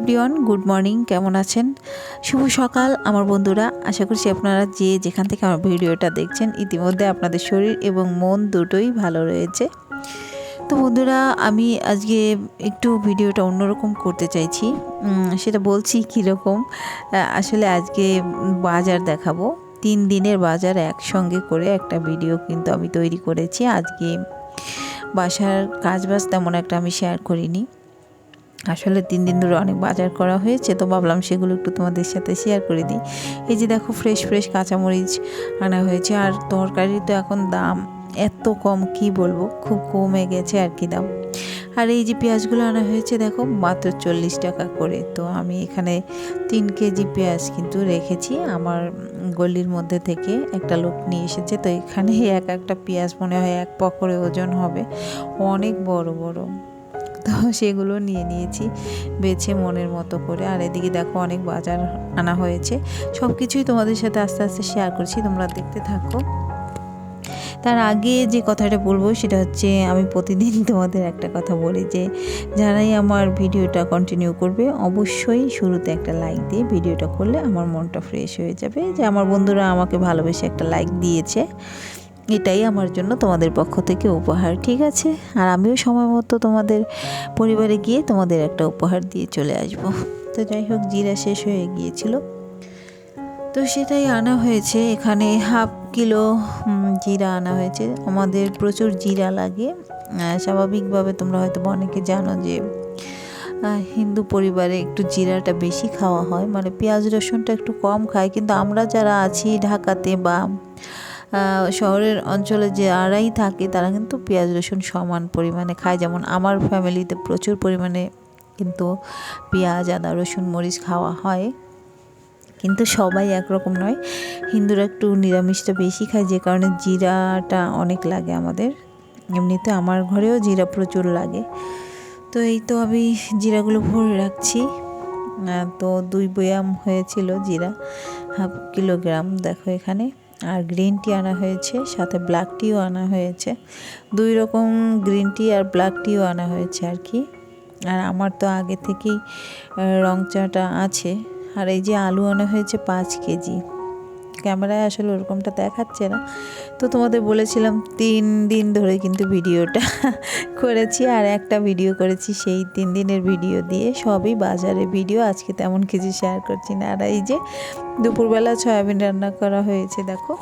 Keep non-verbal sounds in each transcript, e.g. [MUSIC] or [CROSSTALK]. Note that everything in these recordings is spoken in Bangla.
এভরিওয়ান, গুড মর্নিং, কেমন আছেন? শুভ সকাল আমার বন্ধুরা। আশা করছি আপনারা যে যেখান থেকে আমার ভিডিওটা দেখছেন, ইতিমধ্যে আপনাদের শরীর এবং মন দুটোই ভালো রয়েছে। তো বন্ধুরা, আমি আজকে একটু ভিডিওটা অন্যরকম করতে চাইছি। সেটা বলছি কীরকম? আসলে আজকে বাজার দেখাবো। তিন দিনের বাজার একসঙ্গে করে একটা ভিডিও কিন্তু আমি তৈরি করেছি। আজকে বাসার কাজবাজ তেমন একটা আমি শেয়ার করিনি। আসলে তিন দিন ধরে অনেক বাজার করা হয়েছে, তো ভাবলাম সেগুলো একটু তোমাদের সাথে শেয়ার করে দিই। এই যে দেখো ফ্রেশ ফ্রেশ কাঁচামরিচ আনা হয়েছে, আর তরকারি তো এখন দাম এত কম, কি বলব? খুব কমে গেছে আর কি দাম। আর এই যে পেঁয়াজগুলো আনা হয়েছে দেখো, মাত্র চল্লিশ টাকা করে। তো আমি এখানে তিন কেজি পেঁয়াজ কিন্তু রেখেছি, আমার গলির মধ্যে থেকে একটা লোক নিয়ে এসেছে, তো এখানে এক একটা পেঁয়াজ মনে হয় এক পকরে ওজন হবে, অনেক বড় বড়। তো [LAUGHS] সেগুলো নিয়ে নিয়েছি, বেছে মনের মতো করে। আর এদিকে দেখো অনেক বাজার আনা হয়েছে। সব কিছুই তোমাদের সাথে আস্তে আস্তে শেয়ার করছি, তোমরা দেখতে থাকো। তার আগে যে কথাটা বলব, সেটা হচ্ছে আমি প্রতিদিন [LAUGHS] তোমাদের একটা কথা বলি যে, যারাই আমার ভিডিওটা কন্টিনিউ করবে, অবশ্যই শুরুতে একটা লাইক দিয়ে ভিডিওটা করলে আমার মনটা ফ্রেশ হয়ে যাবে। যে আমার বন্ধুরা আমাকে ভালোবেসে একটা লাইক দিয়েছে। এটাই আমার জন্য তোমাদের পক্ষ থেকে উপহার, ঠিক আছে? আর আমিও সময় মতো তোমাদের পরিবারে গিয়ে তোমাদের একটা উপহার দিয়ে চলে আসব। তো যাই হোক, জিরা শেষ হয়ে গিয়েছিল। তো সেটাই আনা হয়েছে। এখানে হাফ কিলো জিরা আনা হয়েছে। আমাদের প্রচুর জিরা লাগে। স্বাভাবিকভাবে তোমরা হয়তো অনেকে জানো যে হিন্দু পরিবারে একটু জিরাটা বেশি খাওয়া হয়। মানে পেঁয়াজ রসুনটা একটু কম খায়। কিন্তু আমরা যারা আছি ঢাকাতে বা শহরের অঞ্চলে যে আড়াই থাকে, তারা কিন্তু পেঁয়াজ, রসুন সমান পরিমাণে খায়। যেমন আমার ফ্যামিলিতে প্রচুর পরিমাণে কিন্তু পেঁয়াজ, আদা, রসুন, মরিচ খাওয়া হয়। কিন্তু সবাই একরকম নয়। হিন্দুরা একটু নিরামিষটা বেশি খায়, যে কারণে জিরাটা অনেক লাগে আমাদের। এমনিতে আমার ঘরেও জিরা প্রচুর লাগে। তো এই তো আমি জিরাগুলো ভরে রাখছি। তো দুই বয়াম হয়েছিল জিরা, হাফ কিলোগ্রাম, দেখো এখানে। আর গ্রিন টি আনা হয়েছে, সাথে ব্ল্যাক টিও আনা হয়েছে। দুই রকম গ্রিন টি আর ব্ল্যাক টিও আনা হয়েছে আর কি। আর আমার তো আগে থেকেই রং চাটা আছে। আর এই যে আলু আনা হয়েছে পাঁচ কেজি। ক্যামেরায় আসলে ওরকমটা দেখাচ্ছে না। তো তোমাদের বলেছিলাম তিন দিন ধরে কিন্তু ভিডিওটা [LAUGHS] করেছি আর একটা ভিডিও করেছি সেই তিন দিনের ভিডিও দিয়ে। সবই বাজারে ভিডিও, আজকে তেমন কিছু শেয়ার করছি না। আর এই যে দুপুরবেলা সয়াবিন রান্না করা হয়েছে, দেখো।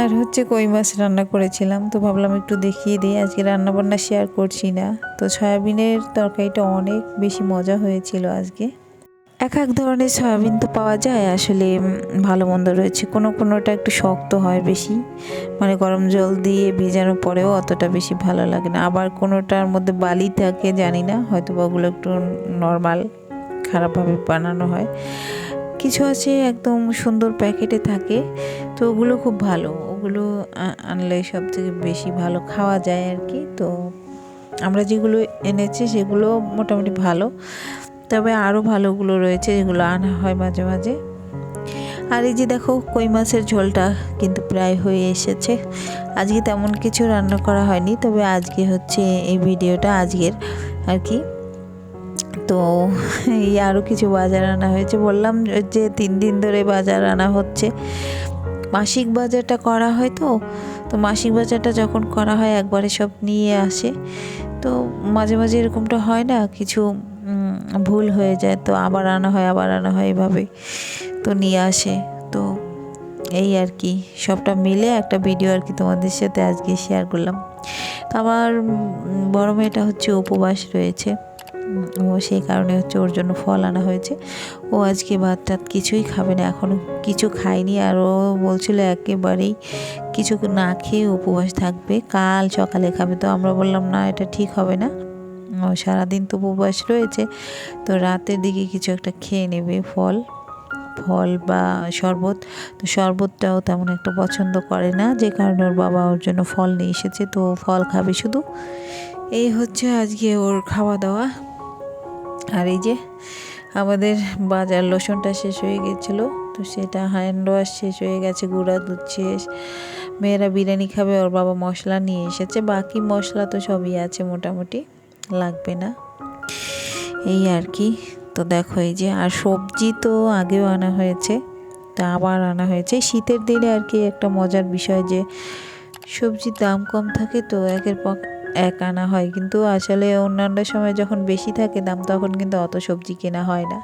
আর হচ্ছে কই মাছ রান্না করেছিলাম, তো ভাবলাম একটু দেখিয়ে দিই। আজকে রান্না বান্না শেয়ার করছি না। তো সয়াবিনের তরকারিটা অনেক বেশি মজা হয়েছিল আজকে। এক এক ধরনের সয়াবিন তো পাওয়া যায়, আসলে ভালো মন্দ রয়েছে। কোনো কোনোটা একটু শক্ত হয় বেশি মানে গরম জল দিয়ে ভেজানোর পরেও অতটা বেশি ভালো লাগে না। আবার কোনোটার মধ্যে বালি থাকে, জানি না হয়তো বা ওগুলো একটু নর্মাল, খারাপভাবে বানানো হয়। কিছু আছে একদম সুন্দর প্যাকেটে থাকে, তো ওগুলো খুব ভালো। ওগুলো আনলে সব থেকে বেশি ভালো খাওয়া যায় আর কি। তো আমরা যেগুলো এনেছি সেগুলো মোটামুটি ভালো। তবে আরও ভালোগুলো রয়েছে যেগুলো আনা হয় মাঝে মাঝে। আর এই যে দেখো, কই মাছের ঝোলটা কিন্তু প্রায় হয়ে এসেছে। আজকে তেমন কিছু রান্না করা হয়নি, তবে আজকে হচ্ছে এই ভিডিওটা আজকের আর কি। তো এই আরও কিছু বাজার আনা হয়েছে, বললাম যে তিন দিন ধরে বাজার আনা হচ্ছে। মাসিক বাজারটা করা হয় তো তো মাসিক বাজারটা যখন করা হয় একবারে সব নিয়ে আসে। তো মাঝে মাঝে এরকমটা হয় না, কিছু ভুল হয়ে যায়, তো আবার আনা হয়, আবার আনা হয় এভাবে তো নিয়ে আসে। তো এই আর কি, সবটা মিলে একটা ভিডিও আর কি তোমাদের সাথে আজকে শেয়ার করলাম। তো আমার বড় মেয়েটা হচ্ছে উপবাস রয়েছে। ও সেই কারণে হচ্ছে ওর জন্য ফল আনা হয়েছে। ও আজকে ভাত টাত কিছুই খাবে না এখনও কিছু খায়নি। আর ও বলছিল একেবারেই কিছু না খেয়ে উপবাস থাকবে, কাল সকালে খাবে। তো আমরা বললাম, না, এটা ঠিক হবে না। সারাদিন তো উপবাস রয়েছে। তো রাতের দিকে কিছু একটা খেয়ে নেবে, ফল। ফল বা শরবত। তো শরবতটাও তেমন একটা পছন্দ করে না, যে কারণে ওর বাবা ওর জন্য ফল নিয়ে এসেছে। তো ফল খাবে শুধু। এই হচ্ছে আজকে ওর খাওয়া দাওয়া। আর এই যে আমাদের বাজার লোশনটা শেষ হয়ে গেছিল। তো সেটা হ্যান্ড ওয়াশ শেষ হয়ে গেছে, গুঁড়া দুধ শেষ। মেয়েরা বিরিয়ানি খাবে, ওর বাবা মশলা নিয়ে এসেছে। বাকি মশলা তো সবই আছে মোটামুটি। লাগবে না। এই আর কি। তো দেখো এই যে, আর সবজি তো আগেও আনা হয়েছে, তা আবার আনা হয়েছে। শীতের দিনে আর কি একটা মজার বিষয় যে, সবজির দাম কম থাকে তো একের পর এক আনা হয়। কিন্তু আসলে অন্যান্য সময় যখন বেশি থাকে দাম, তখন কিন্তু অত সবজি কেনা হয় না।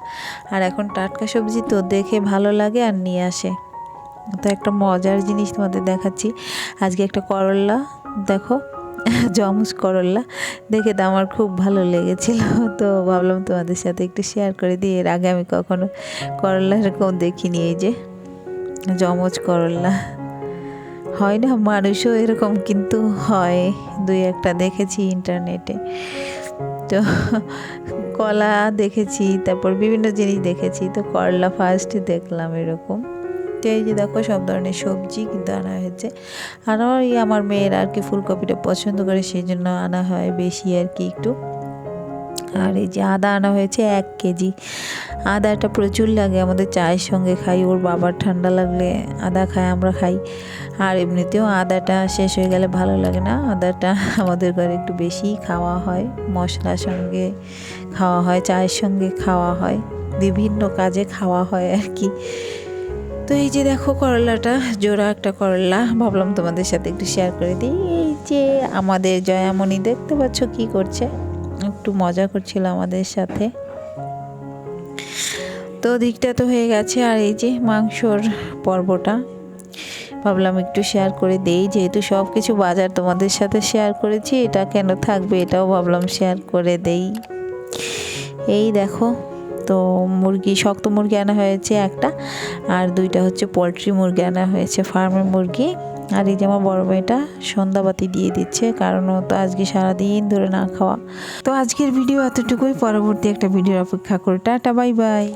আর এখন টাটকা সবজি তো দেখে ভালো লাগে আর নিয়ে আসে। তো একটা মজার জিনিস তোমাদের দেখাচ্ছি। আজকে একটা করল্লা দেখো জমুজ করল্লা দেখে তো আমার খুব ভালো লেগেছিল। তো ভাবলাম তোমাদের সাথে একটু শেয়ার করে দিই। এর আগে আমি কখনো করল্লা এরকম দেখিনি। এই যে জমজ করল্লা হয় না, মানুষও এরকম কিন্তু হয়। দুই একটা দেখেছি ইন্টারনেটে তো কলা দেখেছি, তারপর বিভিন্ন জিনিস দেখেছি। তো করলা ফার্স্ট দেখলাম এরকম। তো এই যে দেখো সব ধরনের সবজি কিন্তু আনা হয়েছে। আর ওই আমার মেয়ের আর কি ফুলকপিটা পছন্দ করে সেই জন্য আনা হয় বেশি আর কি একটু। আর এই যে আদা আনা হয়েছে এক কেজি। আদাটা প্রচুর লাগে, আমাদের চায়ের সঙ্গে খাই, ওর বাবার ঠান্ডা লাগলে আদা খায়, আমরা খাই। আর এমনিতেও আদাটা শেষ হয়ে গেলে ভালো লাগে না, আদাটা আমাদের ঘরে একটু বেশিই খাওয়া হয়, মশলার সঙ্গে খাওয়া হয়, চায়ের সঙ্গে খাওয়া হয়, বিভিন্ন কাজে খাওয়া হয় আর কি। তো এই যে দেখো করলাটা, জোড়া একটা করলা। ভাবলাম তোমাদের সাথে একটু শেয়ার করে দিই। এই যে আমাদের জয়ামণি, দেখতে পাচ্ছ কি করছে? একটু মজা করছিল আমাদের সাথে। তো দিকটা তো হয়ে গেছে, আর এই যে মাংসর পর্বটা। ভাবলাম একটু শেয়ার করে দেই, যেহেতু সব কিছু বাজার তোমাদের সাথে শেয়ার করেছি, এটা কেন থাকবে এটাও ভাবলাম শেয়ার করে দেই। এই দেখো। তো মুরগি, শক্ত মুরগি আনা হয়েছে একটা। আর দুইটা হচ্ছে পোলট্রি মুরগি আনা হয়েছে, ফার্মের মুরগি। আর এই যে আমার বড় মেয়েটা সন্ধ্যাবাতি দিয়ে দিচ্ছে, কারণ ও তো আজকে সারাদিন ধরে না খাওয়া। তো আজকের ভিডিও এতটুকুই, পরবর্তী একটা ভিডিওর অপেক্ষা করে। Tata, bye bye.